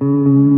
Mm-hmm.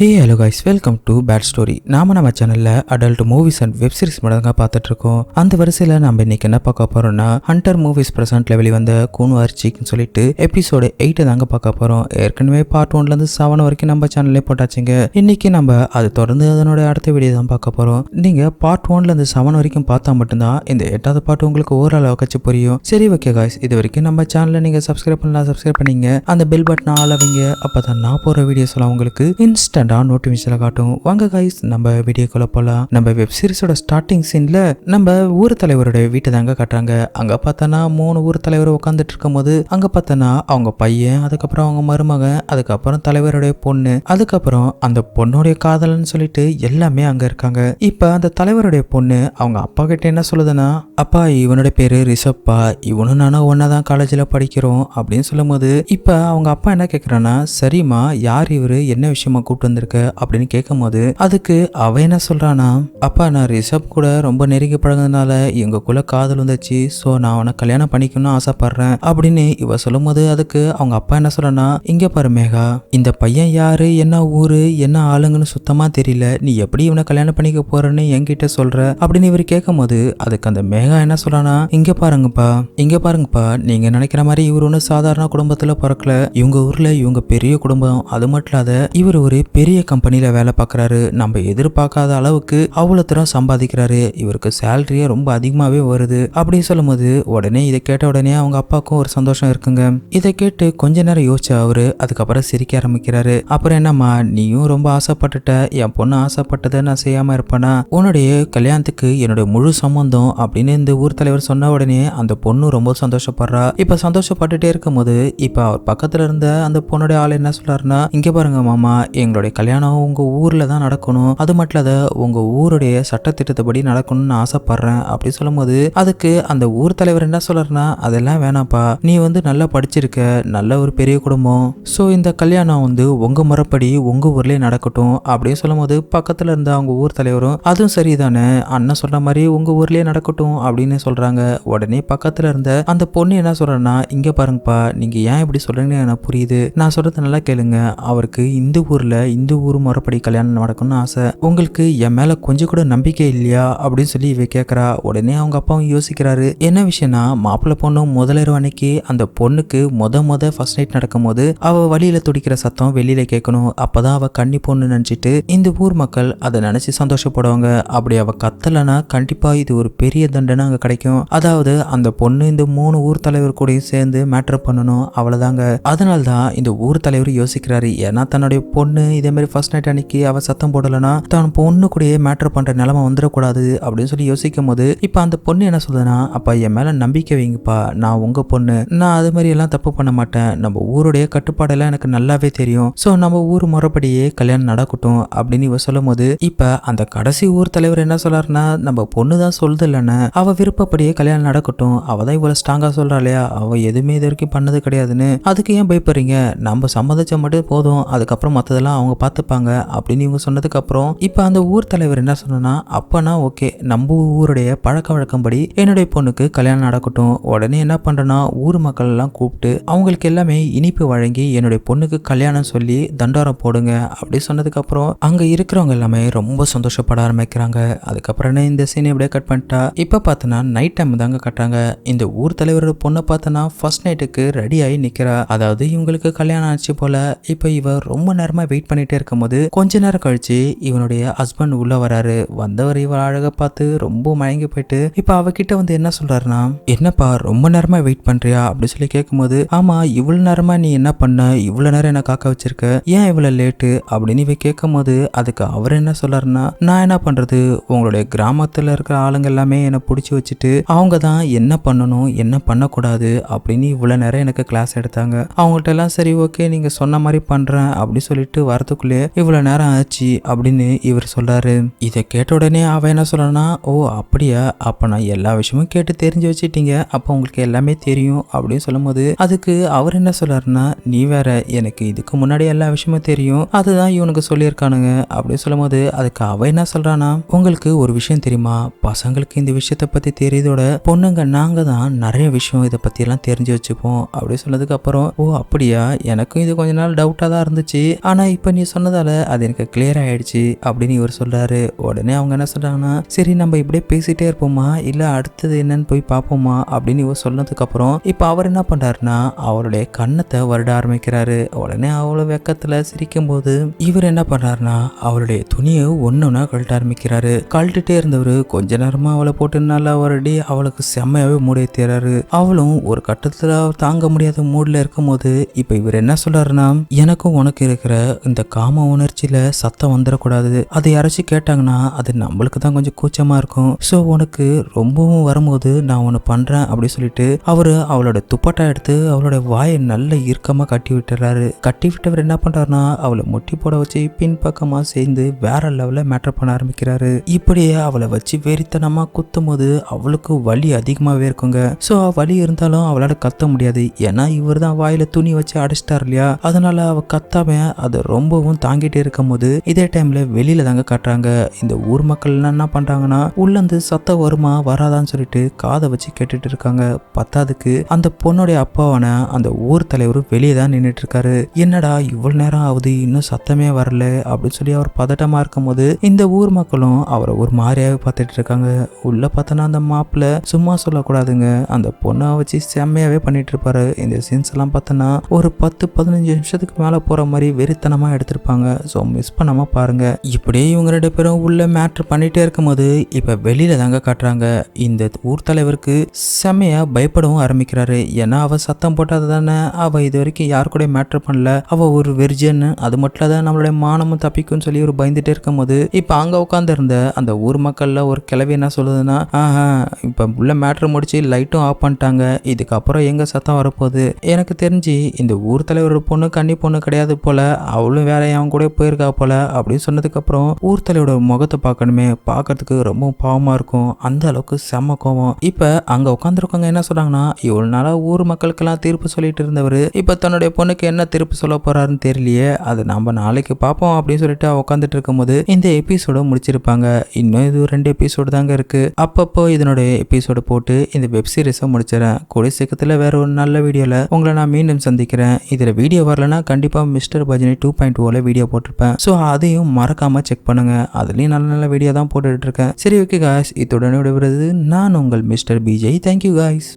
Hey hello guys welcome to bad story நாம நம்ம சேனல்ல adult movies and web series மட்டும் தான் பார்த்துட்டு இருக்கோம் அந்த வரிசையில் நம்ம இன்னைக்கு என்ன பார்க்க போறோம்னா ஹண்டர் மூவிஸ் பிரசன்ட்ல வெளிவந்த கூன்வார் சீக்னு சொல்லிட்டு எபிசோடு எயிட்டை தாங்க பார்க்க போறோம். ஏற்கனவே பார்ட் ஒன்ல இருந்து செவன் வரைக்கும் நம்ம சேனல்லே போட்டாச்சுங்க. இன்னைக்கு நம்ம அது தொடர்ந்து அதனோட அடுத்த வீடியோ தான் பார்க்க போறோம். நீங்க பார்ட் ஒன்ல இருந்து செவன் வரைக்கும் பார்த்தா மட்டும்தான் இந்த எட்டாவது பாட்டு உங்களுக்கு ஓரளவுக்காச்சும் புரியும். சரி ஓகே காய்ஸ் இது வரைக்கும் நம்ம சேனலை நீங்க சப்ஸ்கிரைப் பண்ணலாம் சப்ஸ்கிரைப் பண்ணீங்க. அந்த பெல் பட்டன் ஆல் அவங்க அப்பதான் நான் போற வீடியோஸ் எல்லாம் உங்களுக்கு இன்ஸ்டன்ட் நோட்டிஃபிகேஷன் காட்டும். வாங்க காய்ஸ் நம்ம வீடியோக்குள்ள போகலாம் நம்ம வெப் சீரிஸோட ஸ்டார்டிங் சீனில் நம்ம ஊர் தலைவருடைய வீட்டை தாங்க காட்டுறாங்க. அங்கே பார்த்தோன்னா மூணு ஊர் தலைவர் உட்காந்துட்டு இருக்கும்போது அங்கே பார்த்தோன்னா அவங்க பையன் அதுக்கப்புறம் அவங்க மருமகன் அதுக்கப்புறம் தலைவருடைய பொண்ணு அதுக்கப்புறம் அந்த பொண்ணுடைய காதலன்னு சொல்லிட்டு எல்லாமே அங்கே இருக்காங்க. இப்போ அந்த தலைவருடைய பொண்ணு அவங்க அப்பா கிட்ட என்ன சொல்லுதுன்னா அப்பா இவனுடைய பேரு ரிஷப்பா. இவனும் நானும் ஒன்னா தான் காலேஜில் படிக்கிறோம். அப்படின்னு சொல்லும்போது இப்போ அவங்க அப்பா என்ன கேட்குறான்னா சரிம்மா யார் இவர்? என்ன விஷயமா கூப்பிட்டு வந்திருக்க அப்படின்னு கேட்கும்போது அதுக்கு அவ என்ன சொல்றானா அப்பா நான் ரிஷப் கூட ரொம்ப நெருங்கி எங்க எங்களுக்குள்ள காதல் வந்துச்சு. ஸோ நான் அவனை கல்யாணம் பண்ணிக்கணும்னு ஆசைப்படுறேன். அப்படின்னு இவ சொல்லும்போது அதுக்கு அவங்க அப்பா என்ன சொல்றனா இங்க பாரு மேகா இந்த பையன் யாரு? என்ன ஊரு? என்ன ஆளுங்கன்னு சுத்தமா தெரியல. நீ எப்படி இவனை கல்யாணம் பண்ணிக்க போறன்னு என்கிட்ட சொல்ற? அப்படின்னு இவர் கேட்கும்போது அதுக்கு அந்த மேகா என்ன சொல்றானா இங்க பாருங்கப்பா இங்க பாருங்கப்பா. நீங்க நினைக்கிற மாதிரி இவர் ஒன்றும் சாதாரண குடும்பத்துல பிறக்கல. இவங்க ஊர்ல இவங்க பெரிய குடும்பம். அது மட்டும் இல்லாத இவர் ஒரு பெரிய கம்பெனில வேலை பார்க்குறாரு. நம்ம எதிர்பார்க்காத அளவுக்கு அவ்வளோ தூரம் சம்பாதிக்கிறாரு. இவருக்கு சேலரியே ரொம்ப அதிகமாகவே வருது. அப்படின்னு சொல்லும்போது உடனே இதை கேட்ட உடனே அவங்க அப்பாவுக்கும் ஒரு சந்தோஷம் இருக்குங்க. இதை கேட்டு கொஞ்ச நேரம் யோசிச்ச அவரு அதுக்கப்புறம் சிரிக்க ஆரம்பிக்கிறாரு. அப்புறம் என்னம்மா நீயும் ரொம்ப ஆசைப்பட்டுட்ட. என் பொண்ணு ஆசைப்பட்டதை நான் செய்யாம இருப்பேனா? உன்னுடைய கல்யாணத்துக்கு என்னுடைய முழு சம்மந்தம் அப்படின்னு இந்த ஊர் தலைவர் சொன்ன உடனே அந்த பொண்ணு ரொம்ப சந்தோஷப்படுறா. இப்ப சந்தோஷப்பட்டுட்டே இருக்கும்போது இப்ப அவர் பக்கத்துல இருந்த அந்த பொண்ணுடைய ஆள் என்ன சொல்றாருன்னா இங்க பாருங்க மாமா எங்களுடைய கல்யாணம் உங்கள் ஊரில் தான் நடக்கணும். அது மட்டும் இல்லாத உங்கள் ஊருடைய சட்டத்திட்டத்தபடி நடக்கணும்னு நான் ஆசைப்படுறேன் அப்படி சொல்லும்போது அதுக்கு அந்த ஊர் தலைவர் என்ன சொல்றாருன்னா அதெல்லாம் வேணாம்ப்பா. நீ வந்து நல்லா படிச்சிருக்க. நல்ல ஒரு பெரிய குடும்பம். ஸோ இந்த கல்யாணம் வந்து உங்கள் முறைப்படி உங்கள் ஊரில் நடக்கட்டும். அப்படின்னு சொல்லும்போது பக்கத்தில் இருந்த அவங்க ஊர் தலைவரும் அதுவும் சரிதானே. அண்ணன் சொன்ன மாதிரி உங்கள் ஊர்லேயே நடக்கட்டும். அப்படின்னு சொல்கிறாங்க உடனே பக்கத்தில் இருந்த அந்த பொண்ணு என்ன சொல்கிறேன்னா இங்கே பாருங்கப்பா. நீங்கள் ஏன் இப்படி சொல்கிறீங்கன்னு எனக்கு புரியுது. நான் சொல்கிறது நல்லா கேளுங்க. அவருக்கு இந்த ஊரில் இந்த ஊர் முறைப்படி கல்யாணம் நடக்கணும்னு ஆசை. உங்களுக்கு என் மேல கொஞ்சம் கூட நம்பிக்கை இல்லையா? அப்படின்னு சொல்லி இவ கேட்கறா உடனே அவங்க அப்பாவும் யோசிக்கிறாரு. என்ன விஷயம்னா மாப்பிள்ளை பொண்ணு முதலிரவு அன்னைக்கு அந்த பொண்ணுக்கு முத முத ஃபர்ஸ்ட் நைட் நடக்கும்போது அவ வழியில துடிக்கிற சத்தம் வெளியில கேட்கணும். அப்பதான் அவ கண்ணி பொண்ணு நினைச்சிட்டு இந்த ஊர் மக்கள் அதை நினைச்சு சந்தோஷப்படுவாங்க. அப்படி அவ கத்தலைன்னா கண்டிப்பா இது ஒரு பெரிய தண்டனை அங்க கிடைக்கும். அதாவது அந்த பொண்ணு இந்த மூணு ஊர் தலைவர் கூடயும் சேர்ந்து மேட்டர் பண்ணணும். அவ்வளவுதாங்க. அதனால தான் இந்த ஊர் தலைவர் யோசிக்கிறாரு. ஏன்னா தன்னுடைய பொண்ணு இதை மாதிரி ஃபர்ஸ்ட் நைட் அன்னைக்கு அவ சத்தம் போடலைன்னா தான் பொண்ணு கூடயே மேட்டர் பண்ற நிலைமை வந்துடக்கூடாது அப்படின்னு சொல்லி யோசிக்கும் போது இப்போ அந்த பொண்ணு என்ன சொல்லுதுன்னா அப்பா என் மேல நம்பிக்கை வைங்கப்பா நான் உங்க பொண்ணு. நான் அது மாதிரி எல்லாம் தப்பு பண்ண மாட்டேன். நம்ம ஊருடைய கட்டுப்பாடெல்லாம் எனக்கு நல்லாவே தெரியும். ஸோ நம்ம ஊர் முறைப்படியே கல்யாணம் நடக்கட்டும் அப்படின்னு இவ சொல்லும் போது இப்போ அந்த கடைசி ஊர் தலைவர் என்ன சொல்றாருன்னா நம்ம பொண்ணு தான் சொல்லுது இல்லைன்னு. அவ விருப்பப்படியே கல்யாணம் நடக்கட்டும். அவ தான் இவ்வளவு ஸ்ட்ராங்கா சொல்றா இல்லையா? அவ எதுவுமே இது வரைக்கும் பண்ணது கிடையாதுன்னு. அதுக்கு ஏன் பயப்படுறீங்க? நம்ம சம்மதிச்ச மட்டும் போதும். அதுக்கப்புறம் மற்றதெல்லாம் அவங்க பார்த்துப்பாங்க அப்படின்னு இவங்க சொன்னதுக்கப்புறம் இப்போ அந்த ஊர் தலைவர் என்ன சொன்னா அப்பனா ஓகே நம்ம ஊருடைய பழக்க வழக்கம்படி என்னுடைய பொண்ணுக்கு கல்யாணம் நடக்கட்டும். உடனே என்ன பண்ணுறேன்னா ஊர் மக்கள் எல்லாம் கூப்பிட்டு அவங்களுக்கு எல்லாமே இனிப்பு வழங்கி என்னுடைய பொண்ணுக்கு கல்யாணம் சொல்லி தண்டாரம் போடுங்க. அப்படி சொன்னதுக்கப்புறம் அங்கே இருக்கிறவங்க எல்லாமே ரொம்ப சந்தோஷப்பட ஆரம்பிக்கிறாங்க. அதுக்கப்புறம் இந்த சீனை அப்படியே கட் பண்ணிட்டா இப்போ பார்த்தோன்னா நைட் டைம் தாங்க கட்டுறாங்க. இந்த ஊர் தலைவரோட பொண்ணை பார்த்தோன்னா ஃபர்ஸ்ட் நைட்டுக்கு ரெடி ஆகி நிற்கிறா அதாவது இவங்களுக்கு கல்யாணம் ஆச்சு போல இப்போ இவ ரொம்ப நேரமாக வெயிட் பண்ணிட்டு இருக்கும்போது கொஞ்ச நேரம் கழிச்சு இவனுடைய ஹஸ்பண்ட் உள்ள வராரு. வந்தவர் இவள் அழகை பார்த்து ரொம்ப மயங்கி போயிட்டு இப்போ அவகிட்ட வந்து என்ன சொல்றாருன்னா என்னப்பா ரொம்ப நேரமா வெயிட் பண்றியா? அப்படின்னு சொல்லி கேட்கும்போது ஆமா இவ்வளவு நேரமா நீ என்ன பண்ண? இவ்வளவு நேரம் என்ன காக்க வச்சிருக்க? ஏன் இவ்வளவு லேட்டு அப்படின்னு இவ கேட்கும்போது அதுக்கு அவர் என்ன சொல்றாருன்னா நான் என்ன பண்றது? உங்களுடைய கிராமத்துல இருக்கிற ஆளுங்க எல்லாமே என்னை பிடிச்சி வச்சுட்டு அவங்க தான் என்ன பண்ணணும் என்ன பண்ணக்கூடாது? அப்படின்னு இவ்வளவு நேரம் எனக்கு கிளாஸ் எடுத்தாங்க. அவங்கள்ட்ட எல்லாம் சரி ஓகே நீங்க சொன்ன மாதிரி பண்றேன் அப்படின்னு சொல்லிட்டு வரத்துக்கு வரதுக்குள்ளே இவ்வளோ நேரம் ஆச்சு அப்படின்னு இவர் சொல்கிறாரு இதை கேட்ட உடனே அவன் என்ன சொல்றானா ஓ அப்படியா? அப்போ நான் எல்லா விஷயமும் கேட்டு தெரிஞ்சு வச்சுட்டீங்க. அப்போ உங்களுக்கு எல்லாமே தெரியும் அப்படின்னு சொல்லும்போது அதுக்கு அவர் என்ன சொல்கிறாருன்னா நீ வேற எனக்கு இதுக்கு முன்னாடி எல்லா விஷயமும் தெரியும். அதுதான் இவனுக்கு சொல்லியிருக்கானுங்க. அப்படின்னு சொல்லும்போது அதுக்கு அவன் என்ன சொல்கிறான்னா உங்களுக்கு ஒரு விஷயம் தெரியுமா? பசங்களுக்கு இந்த விஷயத்த பற்றி தெரியதோட பொண்ணுங்க நாங்கள் தான் நிறைய விஷயம் இதை பற்றியெல்லாம் தெரிஞ்சு வச்சுப்போம். அப்படி சொன்னதுக்கு அப்புறம் ஓ அப்படியா? எனக்கும் இது கொஞ்ச நாள் டவுட்டாக தான் இருந்துச்சு. ஆனால் இப்போ நீ சொன்னதால அது எனக்கு கிளியர் ஆயிடுச்சு அப்படின்னு இவர் சொல்றாரு. உடனே அவங்க என்ன சொல்றாங்கன்னா சரி நம்ம இப்படியே பேசிட்டே இருப்போமா? இல்ல அடுத்தது என்னன்னு போய் பார்ப்போமா? அப்படின்னு இவர் சொன்னதுக்கு அப்புறம் இப்ப அவர் என்ன பண்றாருன்னா அவருடைய கன்னத்தை வருட ஆரம்பிக்கிறாரு. உடனே அவ்வளோ வெக்கத்துல சிரிக்கும் போது இவர் என்ன பண்றாருன்னா அவருடைய துணியை ஒன்னொன்னா கழட்ட ஆரம்பிக்கிறாரு. கழட்டுட்டே இருந்தவர் கொஞ்ச நேரமா அவளை போட்டு நல்லா வருடி அவளுக்கு செம்மையாவே மூடி தேர்றாரு அவளும் ஒரு கட்டத்துல தாங்க முடியாத மூட்ல இருக்கும் போது இப்ப இவர் என்ன சொல்றாருன்னா எனக்கும் உனக்கு இருக்கிற இந்த காம உணர்ச்சியில சத்தம் வந்துடக்கூடாது. அதை யாராச்சும் கேட்டாங்கன்னா அது நம்மளுக்கு தான் கொஞ்சம் கூச்சமா இருக்கும். ஸோ உனக்கு ரொம்பவும் வரும்போது நான் ஒன்று பண்றேன் அப்படின்னு சொல்லிட்டு அவரு அவளோட துப்பட்டா எடுத்து அவளோட வாயை நல்ல இறுக்கமா கட்டி விட்டுறாரு. கட்டி விட்டவர் என்ன பண்றாருன்னா அவளை முட்டி போட வச்சு பின்பக்கமா சேர்ந்து வேற லெவலில் மேட்டர் பண்ண ஆரம்பிக்கிறாரு. இப்படியே அவளை வச்சு வெறித்தனமா குத்தும் போது அவளுக்கு வலி அதிகமாவே இருக்குங்க. ஸோ வலி இருந்தாலும் அவளால கத்த முடியாது. ஏன்னா இவர் தான் வாயில துணி வச்சு அடைச்சிட்டார் இல்லையா? அதனால அவ கத்தாம அதை ரொம்ப கோவம் தாங்கிட்டு இருக்கும் போது இதே டைம்ல வெளியில தாங்க காட்டுறாங்க. இந்த ஊர் மக்கள் எல்லாம் என்ன பண்றாங்கன்னா உள்ளேருந்து சத்தம் வருமா வராதான்னு சொல்லிட்டு காதை வச்சு கேட்டுட்டு இருக்காங்க. பத்தாதுக்கு அந்த பொண்ணுடைய அப்பாவான அந்த ஊர் தலைவர் வெளியே தான் நின்றுட்டு இருக்காரு. என்னடா இவ்வளவு நேரம் ஆகுது இன்னும் சத்தமே வரல அப்படின்னு சொல்லி அவர் பதட்டமா இருக்கும்போது இந்த ஊர் மக்களும் அவரை ஒரு மாதிரியாவே பார்த்துட்டு இருக்காங்க. உள்ள பார்த்தோன்னா அந்த மாப்பிள்ள சும்மா சொல்லக்கூடாதுங்க. அந்த பொண்ணை வச்சு செம்மையாவே பண்ணிட்டு இருப்பாரு. இந்த சீன்ஸ் எல்லாம் பார்த்தோன்னா ஒரு பத்து பதினஞ்சு நிமிஷத்துக்கு மேல போற மாதிரி வெறித்தனமா எடுத்திருப்பாங்க ஸோ மிஸ் பண்ணாமல் பாருங்கள் இப்படியே இவங்க ரெண்டு பேரும் உள்ள மேட்ரு பண்ணிகிட்டே இருக்கும்போது இப்போ வெளியில் தாங்க காட்டுறாங்க. இந்த ஊர் தலைவருக்கு செம்மையாக பயப்படவும் ஆரம்பிக்கிறாரு. ஏன்னா அவள் சத்தம் போட்டாது தானே. அவள் இது வரைக்கும் யாரு கூட மேட்ரு பண்ணல. அவள் ஒரு வெர்ஜன் அது மட்டும் தான் நம்மளுடைய மானமும் தப்பிக்கும்னு சொல்லி ஒரு பயந்துட்டே இருக்கும்போது போது இப்போ அங்கே உட்காந்துருந்த அந்த ஊர் மக்களில் ஒரு கிளவி என்ன சொல்லுதுன்னா ஆஹா இப்போ உள்ள மேட்ரு முடிச்சு லைட்டும் ஆஃப் பண்ணிட்டாங்க. இதுக்கப்புறம் எங்கே சத்தம் வரப்போகுது? எனக்கு தெரிஞ்சு இந்த ஊர் தலைவரோட பொண்ணு கன்னி பொண்ணு கிடையாது போல அவளும் வேற அவன் கூட போயிருக்கா போல அப்படின்னு சொன்னதுக்கப்புறம் ஊர் தலையோட முகத்தை பார்க்கணுமே பார்க்கறதுக்கு ரொம்ப பாவமாக இருக்கும். அந்த அளவுக்கு செம்ம கோவம். இப்போ அங்கே உட்காந்துருக்கவங்க என்ன சொல்கிறாங்கன்னா இவ்வளோ நாளாக ஊர் மக்களுக்கெல்லாம் தீர்ப்பு சொல்லிட்டு இருந்தவர் இப்போ தன்னுடைய பொண்ணுக்கு என்ன தீர்ப்பு சொல்ல போறாருன்னு தெரியலையே அது நம்ம நாளைக்கு பார்ப்போம் அப்படின்னு சொல்லிட்டு உட்காந்துட்டு இருக்கும்போது இந்த எபிசோட முடிச்சிருப்பாங்க. இன்னும் இது ரெண்டு எபிசோடு தாங்க இருக்கு. அப்பப்போ இதனுடைய எபிசோடு போட்டு இந்த வெப் சீரிஸை முடிச்சிடறேன். கூடிய சீக்கிரத்தில் வேற ஒரு நல்ல வீடியோவில் உங்களை நான் மீண்டும் சந்திக்கிறேன். இதில் வீடியோ வரலன்னா கண்டிப்பாக மிஸ்டர் பஜனி டூ பாயிண்ட் ஓவில் வீடியோ போட்டிருப்பேன். ஸோ அதையும் மறக்காம செக் பண்ணுங்க. அதுலேயும் நல்ல நல்ல வீடியோ தான் போட்டுட்டு இருக்கேன். சரி ஓகே காய்ஸ் இத்துடன் விடுவது நான் உங்கள் மிஸ்டர் பிஜே தேங்க்யூ காய்ஸ்